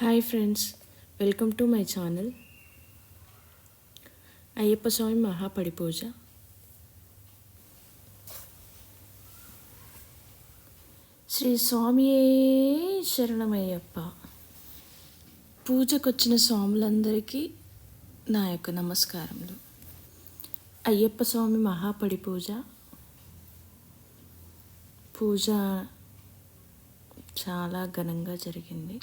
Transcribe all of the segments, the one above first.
Hi friends welcome to my channel Ayyappa Swami మహాపడి పూజ శ్రీ స్వామియే శరణమయ్యప్ప. పూజకొచ్చిన స్వాములందరికీ నా యొక్క నమస్కారములు. అయ్యప్ప స్వామి మహాపడి పూజ పూజ చాలా ఘనంగా జరిగింది.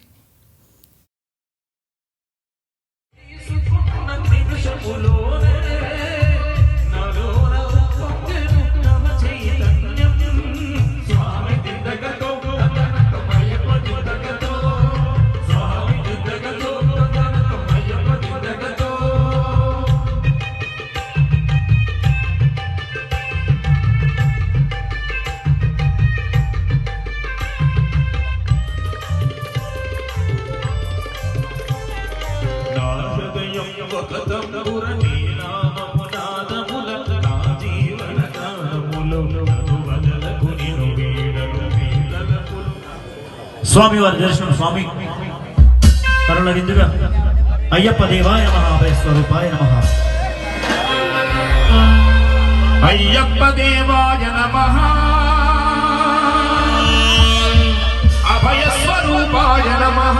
స్వామి వారి దర్శనం స్వామి. కరుణ విందుగా అయ్యప్ప దేవాయ మహాభయ స్వరూపాయ నమ. అయ్యప్ప దేవాయ నమ. అభయ స్వరూపాయ నమ.